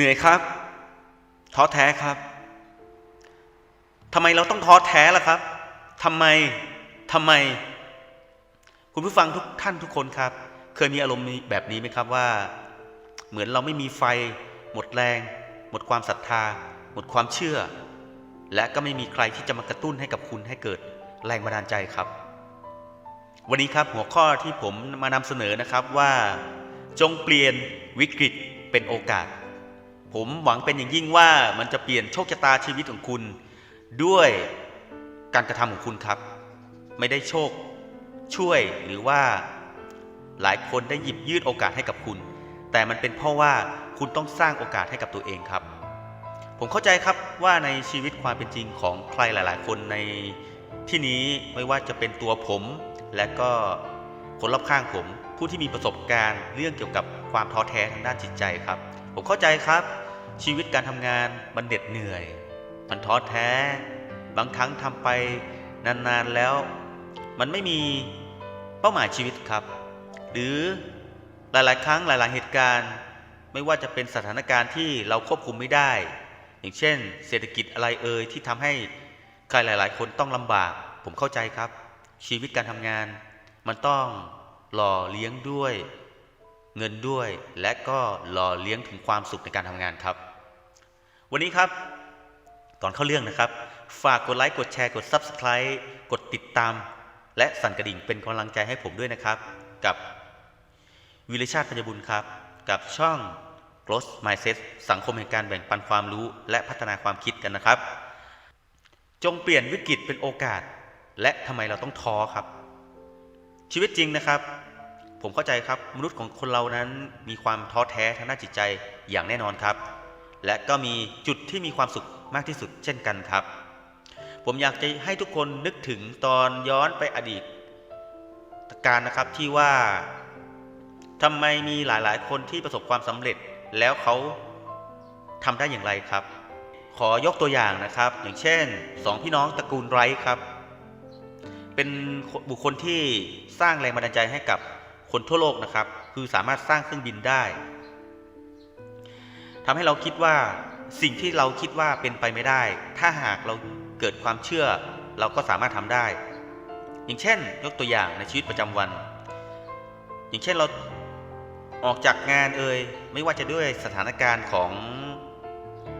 เหนื่อยครับ ท้อแท้ครับทำไมเราต้องท้อแท้ล่ะครับทำไมทำไม คุณผู้ฟังทุกท่านทุกคนครับ เคยมีอารมณ์แบบนี้ไหมครับว่า เหมือนเราไม่มีไฟ หมดแรง หมดความศรัทธา หมดความเชื่อ และก็ไม่มีใครที่จะมากระตุ้นให้กับคุณให้เกิดแรงบันดาลใจครับ วันนี้ครับหัวข้อที่ผมมานำเสนอนะครับว่า จงเปลี่ยนวิกฤตเป็นโอกาส ผมหวังเป็นอย่างยิ่งว่ามันจะเปลี่ยนโชคชะตาชีวิตของคุณ ด้วยการกระทำของคุณครับ ไม่ได้โชคช่วยหรือว่าหลายคนได้หยิบยื่นโอกาสให้กับคุณ แต่มันเป็นเพราะว่าคุณต้องสร้างโอกาสให้กับตัวเองครับ ผมเข้าใจครับว่าในชีวิตความเป็นจริงของใครหลาย ๆ คนในที่นี้ไม่ว่าจะเป็นตัวผม และก็คนรอบข้างผม ผู้ที่มีประสบการณ์เรื่องเกี่ยวกับความท้อแท้ทางด้านจิตใจครับผมเข้าใจครับ ชีวิตการทำงานมันเหน็ดเหนื่อย มันท้อแท้ บางครั้งทำไปนานๆแล้ว มันไม่มีเป้าหมายชีวิตครับ หรือหลายๆ ครั้งหลาย ๆ เหตุการณ์ ไม่ว่าจะเป็นสถานการณ์ที่เราควบคุมไม่ได้ อย่างเช่น เศรษฐกิจอะไรเอ่ยที่ทำให้ใครหลาย ๆ คนต้องลำบาก ผมเข้าใจครับ ชีวิตการทำงาน มันต้องหล่อเลี้ยงด้วย เงินด้วยและก็หล่อเลี้ยงถึงความสุขในการทำงานครับ วันนี้ครับ ก่อนเข้าเรื่องนะครับ ฝากกดไลค์กดแชร์กด Subscribe กดติดตาม และสั่นกระดิ่งเป็นกำลังใจให้ผมด้วยนะครับ กับวิริชาติพัญญบุญครับ กับช่อง Growth Mindset สังคมแห่งการแบ่งปันความรู้ และพัฒนาความคิดกันนะครับ จงเปลี่ยนวิกฤตเป็นโอกาส และทำไมเราต้องท้อครับ ชีวิตจริงนะครับ ผมเข้าใจครับมนุษย์ของคนเรานั้นมีความท้อแท้ทางด้านจิตใจอย่างแน่นอนครับ และก็มีจุดที่มีความสุขมากที่สุดเช่นกันครับ ผมอยากจะให้ทุกคนนึกถึงตอนย้อนไปอดีตการนะครับที่ว่าทำไมมีหลายๆ คนที่ประสบความสำเร็จแล้วเขาทำได้อย่างไรครับ ขอยกตัวอย่างนะครับ อย่างเช่นสองพี่น้องตระกูลไรครับ เป็นบุคคลที่สร้างแรงบันดาลใจให้กับ คนทั่วโลกนะครับ คือสามารถสร้างเครื่องบินได้ทำให้เราคิดว่าสิ่งที่เราคิดว่าเป็นไปไม่ได้ ถ้าหากเราเกิดความเชื่อ เราก็สามารถทำได้ อย่างเช่น ยกตัวอย่างในชีวิตประจำวัน อย่างเช่นเราออกจากงานเอ่ยไม่ว่าจะด้วยสถานการณ์ของ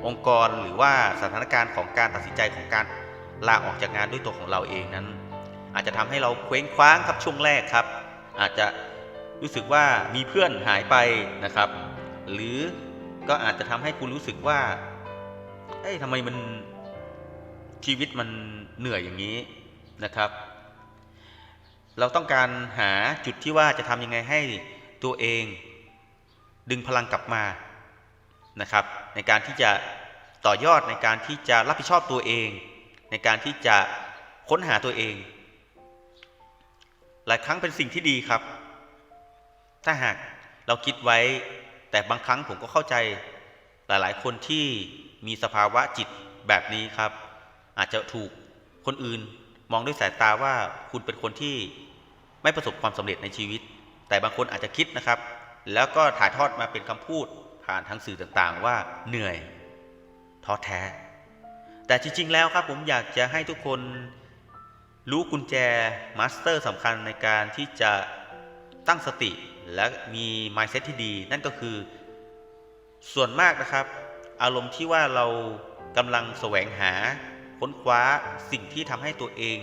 องค์กรหรือว่าสถานการณ์ของการตัดสินใจของการลาออกจากงานด้วยตัวของเราเองนั้น อาจจะทำให้เราเคว้งคว้างครับช่วงแรกครับ อาจจะ รู้สึกว่ามีเพื่อนหายไปนะครับ หรือก็อาจจะทำให้คุณรู้สึกว่า เอ้ยทำไมมันชีวิตมันเหนื่อยอย่างนี้นะครับ เราต้องการหาจุดที่ว่าจะทำยังไงให้ตัวเอง ดึงพลังกลับมานะครับ ในการที่จะต่อยอดในการที่จะรับผิดชอบตัวเอง ในการที่จะค้นหาตัวเอง หลายครั้งเป็นสิ่งที่ดีครับ ถ้าหากเราคิดไว้ แต่บางครั้งผมก็เข้าใจ หลายๆ คนที่มีสภาวะจิตแบบนี้ครับ อาจจะถูกคนอื่นมองด้วยสายตาว่าคุณเป็นคนที่ไม่ประสบความสำเร็จในชีวิต แต่บางคนอาจจะคิดนะครับ แล้วก็ถ่ายทอดมาเป็นคำพูดผ่านทางสื่อต่างๆ ว่าเหนื่อยท้อแท้ แต่จริง ๆ แล้วครับผมอยากจะให้ทุกคนรู้กุญแจมาสเตอร์สำคัญในการที่จะตั้งสติ และมี mindset ที่ดี นั่นก็คือ ส่วนมากนะครับ อารมณ์ที่ว่าเรากำลังแสวงหา ค้นคว้าสิ่งที่ทำให้ตัวเอง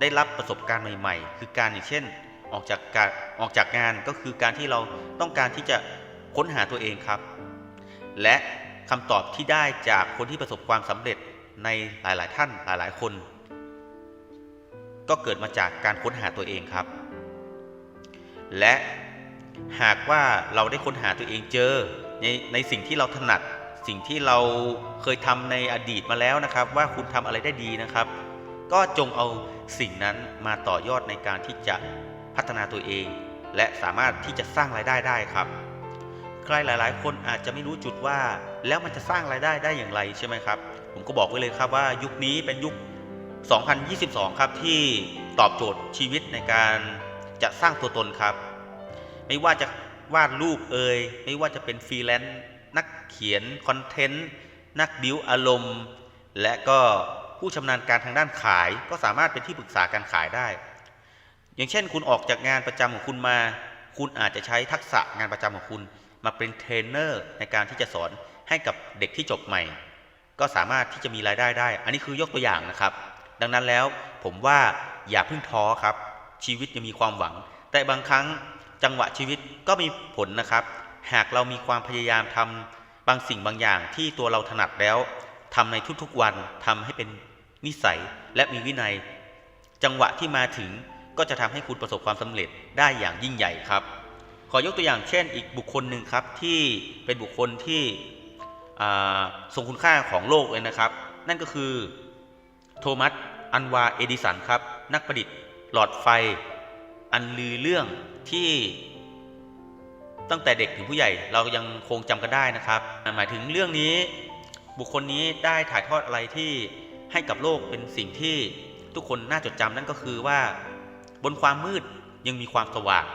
ได้รับประสบการณ์ใหม่ ๆ คือการอย่างเช่นออกจากการออกจากงานก็คือการที่เราต้องการที่จะค้นหาตัวเองครับ และคำตอบที่ได้จากคนที่ประสบความสำเร็จในหลาย ๆ ท่านหลาย ๆ คน ก็เกิดมาจากการค้นหาตัวเองครับ และหากว่าเราได้ค้นหาตัวเองเจอในในสิ่งที่เราถนัด สิ่งที่เราเคยทำในอดีตมาแล้วนะครับ ว่าคุณทำอะไรได้ดีนะครับ ก็จงเอาสิ่งนั้นมาต่อยอดในการที่จะพัฒนาตัวเอง และสามารถที่จะสร้างรายได้ได้ครับ ใครหลายๆ คนอาจจะไม่รู้จุดว่า แล้วมันจะสร้างรายได้ได้อย่างไรใช่ไหมครับ ผมก็บอกไว้เลยครับว่ายุคนี้เป็นยุค 2022 ครับที่ตอบโจทย์ชีวิตในการ จะสร้างตัวตนครับ ไม่ว่าจะวาดรูปเอ่ยไม่ว่าจะเป็นฟรีแลนซ์นักเขียนคอนเทนต์นักบิวอารมณ์ และก็ผู้ชำนาญการทางด้านขายก็สามารถเป็นที่ปรึกษาการขายได้ อย่างเช่น คุณออกจากงานประจำของคุณมา คุณอาจจะใช้ทักษะงานประจำของคุณ มาเป็นเทรนเนอร์ในการที่จะสอนให้กับเด็กที่จบใหม่ ก็สามารถที่จะมีรายได้ได้ อันนี้คือยกตัวอย่างนะครับ ดังนั้นแล้วผมว่าอย่าเพิ่งท้อครับ ชีวิตยังมีความหวัง แต่บางครั้งจังหวะชีวิตก็มีผลนะครับ หากเรามีความพยายามทำบางสิ่งบางอย่างที่ตัวเราถนัดแล้วทำในทุกๆวันทำให้เป็นนิสัยและมีวินัย จังหวะที่มาถึงก็จะทำให้คุณประสบความสำเร็จได้อย่างยิ่งใหญ่ครับ ขอยกตัวอย่างเช่น อีกบุคคลหนึ่งครับที่เป็นบุคคลที่อ่าทรงคุณค่าของโลกเลยนะครับ นั่นก็คือโทมัสอันวาเอดิสันครับ นักประดิษฐ์ หลอดไฟ อันลือเรื่องที่ ตั้งแต่เด็กถึงผู้ใหญ่เรายังคงจำกันได้นะครับ หมายถึงเรื่องนี้ บุคคลนี้ได้ถ่ายทอดอะไรที่ให้กับโลกเป็นสิ่งที่ทุกคนน่าจดจำนั่นก็คือว่า บนความมืดยังมีความสว่าง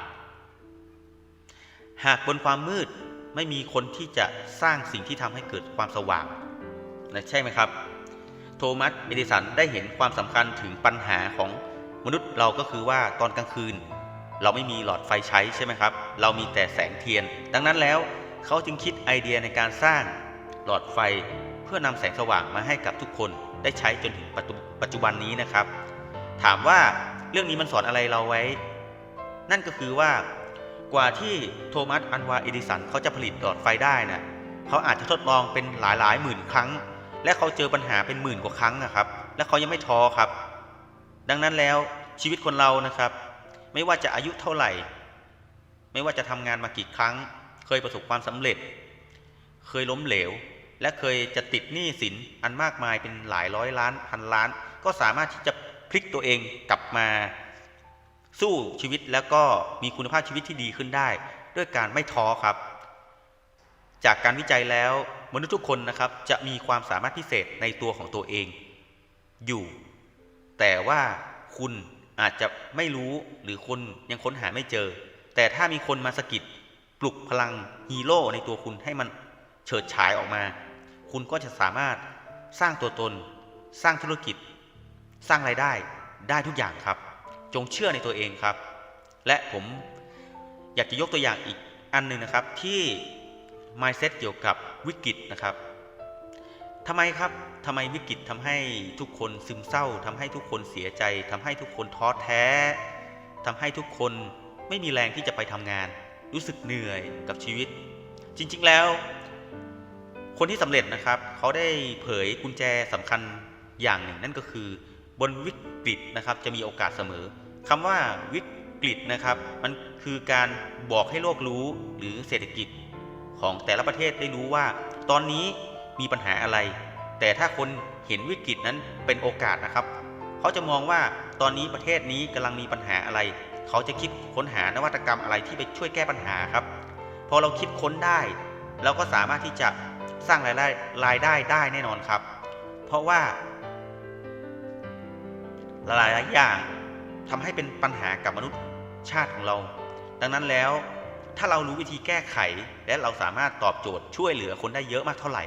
หากบนความมืดไม่มีคนที่จะสร้างสิ่งที่ทำให้เกิดความสว่างนะใช่ไหมครับ โทมัสเอดิสันได้เห็นความสำคัญถึงปัญหาของ มนุษย์เราก็คือว่าตอนกลางคืน เราไม่มีหลอดไฟใช้ใช่ไหมครับ เรามีแต่แสงเทียน ดังนั้นแล้วเขาจึงคิดไอเดียในการสร้างหลอดไฟเพื่อนำแสงสว่างมาให้กับทุกคนได้ใช้จนถึงปัจจุบันนี้นะครับ ถามว่าเรื่องนี้มันสอนอะไรเราไว้ นั่นก็คือว่ากว่าที่โทมัส อันวาเอดิสันเขาจะผลิตหลอดไฟได้นะเขาอาจจะทดลองเป็นหลายหลายๆหมื่นครั้ง และเขาเจอปัญหาเป็นหมื่นกว่าครั้งนะครับ และเขายังไม่ท้อครับ ดังนั้นแล้วชีวิตคนเรานะครับ ไม่ว่าจะอายุเท่าไหร่ ไม่ว่าจะทำงานมากี่ครั้ง เคยประสบความสำเร็จ เคยล้มเหลว และเคยจะติดหนี้สินอันมากมายเป็นหลายร้อยล้านพันล้าน ก็สามารถที่จะพลิกตัวเองกลับมา สู้ชีวิตแล้วก็มีคุณภาพชีวิตที่ดีขึ้นได้ ด้วยการไม่ท้อครับ จากการวิจัยแล้วมนุษย์ทุกคนนะครับจะมีความสามารถพิเศษในตัวของตัวเอง อยู่ แต่ว่าคุณอาจจะไม่รู้หรือคนยังค้นหาไม่เจอ แต่ถ้ามีคนมาสกิดปลุกพลังฮีโร่ในตัวคุณให้มันเฉิดฉายออกมา คุณก็จะสามารถสร้างตัวตน สร้างธุรกิจ สร้างรายได้ได้ทุกอย่างครับ จงเชื่อในตัวเองครับ และผมอยากจะยกตัวอย่างอีกอันหนึ่งนะครับที่ mindset เกี่ยวกับวิกฤตนะครับ ทำไมครับทำไมวิกฤตทำให้ทุกคนซึมเศร้าทำให้ทุกคนเสียใจทำให้ทุกคนท้อแท้ทำให้ทุกคนไม่มีแรงที่จะไปทำงาน รู้สึกเหนื่อยกับชีวิต จริงๆแล้ว คนที่สำเร็จนะครับ เขาได้เผยกุญแจสำคัญอย่างหนึ่ง นั่นก็คือบนวิกฤตนะครับจะมีโอกาสเสมอคำว่าวิกฤตนะครับมันคือการบอกให้โลกรู้หรือเศรษฐกิจของแต่ละประเทศได้รู้ว่า ตอนนี้ มีปัญหาอะไร แต่ถ้าคนเห็นวิกฤตนั้นเป็นโอกาสนะครับ เขาจะมองว่าตอนนี้ประเทศนี้กำลังมีปัญหาอะไร เขาจะคิดค้นหานวัตกรรมอะไรที่ไปช่วยแก้ปัญหาครับ พอเราคิดค้นได้ เราก็สามารถที่จะสร้างรายได้รายได้ได้แน่นอนครับ เพราะว่าหลายหลายๆอย่างทำให้เป็นปัญหากับมนุษย์ชาติของเรา ดังนั้นแล้วถ้าเรารู้วิธีแก้ไขและเราสามารถตอบโจทย์ช่วยเหลือคนได้เยอะมากเท่าไหร่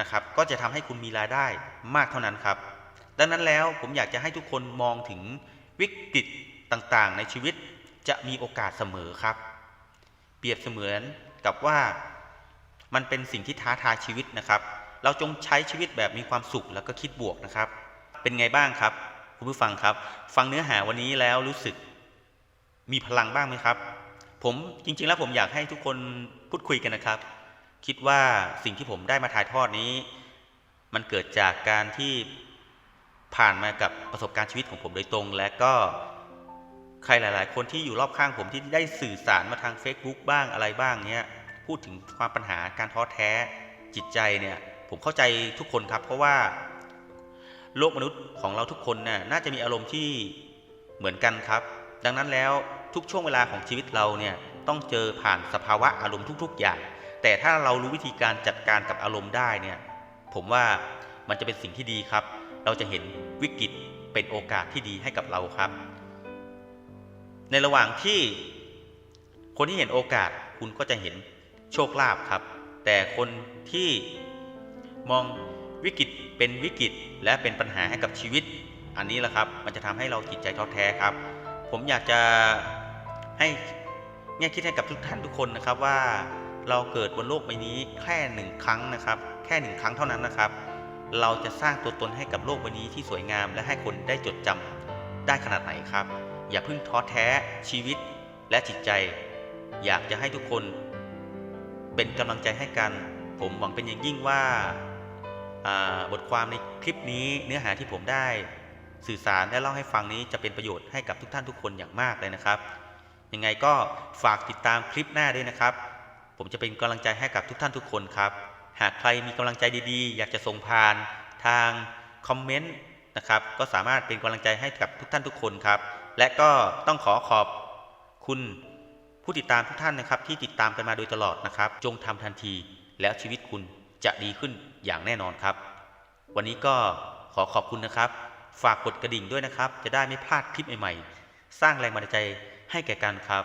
นะครับก็จะทำให้คุณมีรายได้มากเท่านั้นครับ ดังนั้นแล้วผมอยากจะให้ทุกคนมองถึงวิกฤตต่างๆ ในชีวิตจะมีโอกาสเสมอครับ เปรียบเสมือนกับว่ามันเป็นสิ่งที่ท้าทายชีวิตนะครับ เราจงใช้ชีวิตแบบมีความสุขแล้วก็คิดบวกนะครับ เป็นไงบ้างครับ คุณผู้ฟังครับ ฟังเนื้อหาวันนี้แล้วรู้สึกมีพลังบ้างไหมครับ ผมจริงๆแล้วผมอยากให้ทุกคนพูดคุยกันนะครับ คิดว่าสิ่งที่ผมได้มาถ่ายทอดนี้ มันเกิดจากการที่ผ่านมากับประสบการณ์ชีวิตของผมโดยตรง และก็ใครหลาย ๆ คนที่อยู่รอบข้างผมที่ได้สื่อสารมาทาง Facebook บ้างอะไรบ้างเนี้ยพูดถึงความปัญหาการท้อแท้จิตใจเนี่ย ผมเข้าใจทุกคนครับ เพราะว่า โลกมนุษย์ของเราทุกคนน่ะน่าจะมีอารมณ์ที่เหมือนกันครับ ดังนั้นแล้วทุกช่วงเวลาของชีวิตเราเนี่ยต้องเจอผ่านสภาวะอารมณ์ทุก ๆ อย่าง แต่ถ้าเรารู้วิธีการจัดการกับอารมณ์ได้เนี่ย ผมว่ามันจะเป็นสิ่งที่ดีครับ เราจะเห็นวิกฤตเป็นโอกาสที่ดีให้กับเราครับ ในระหว่างที่คนที่เห็นโอกาสคุณก็จะเห็นโชคลาภครับ แต่คนที่มองวิกฤตเป็นวิกฤตและเป็นปัญหาให้กับชีวิต อันนี้แหละครับ มันจะทำให้เราจิตใจท้อแท้ครับ ผมอยากจะให้แง่คิดให้กับทุกท่านทุกคนนะครับว่า เราเกิดบนโลกใบนี้แค่หนึ่งครั้งนะครับ แค่หนึ่งครั้งเท่านั้นนะครับ เราจะสร้างตัวตนให้กับโลกใบนี้ที่สวยงาม และให้คนได้จดจำได้ขนาดไหนครับ อย่าเพิ่งท้อแท้ชีวิตและจิตใจ อยากจะให้ทุกคน เป็นกำลังใจให้กัน ผมหวังเป็นอย่างยิ่งว่าอ่าบทความในคลิปนี้เนื้อหาที่ผมได้สื่อสารและเล่าให้ฟังนี้จะเป็นประโยชน์ให้กับทุกท่านทุกคนอย่างมากเลยนะครับ ยังไงก็ฝากติดตามคลิปหน้าด้วยนะครับ ผมจะเป็นกำลังใจให้กับทุกท่านทุกคนครับ หากใครมีกำลังใจดีๆ อยากจะส่งผ่านทางคอมเมนต์นะครับก็สามารถเป็นกำลังใจให้กับทุกท่านทุกคนครับ และก็ต้องขอขอบคุณผู้ติดตามทุกท่านนะครับ ที่ติดตามกันมาโดยตลอดนะครับ จงทำทันที แล้วชีวิตคุณจะดีขึ้นอย่างแน่นอนครับ วันนี้ก็ขอขอบคุณนะครับ ฝากกดกระดิ่งด้วยนะครับ จะได้ไม่พลาดคลิปใหม่ๆ สร้างแรงบันดาลใจให้แก่กันครับ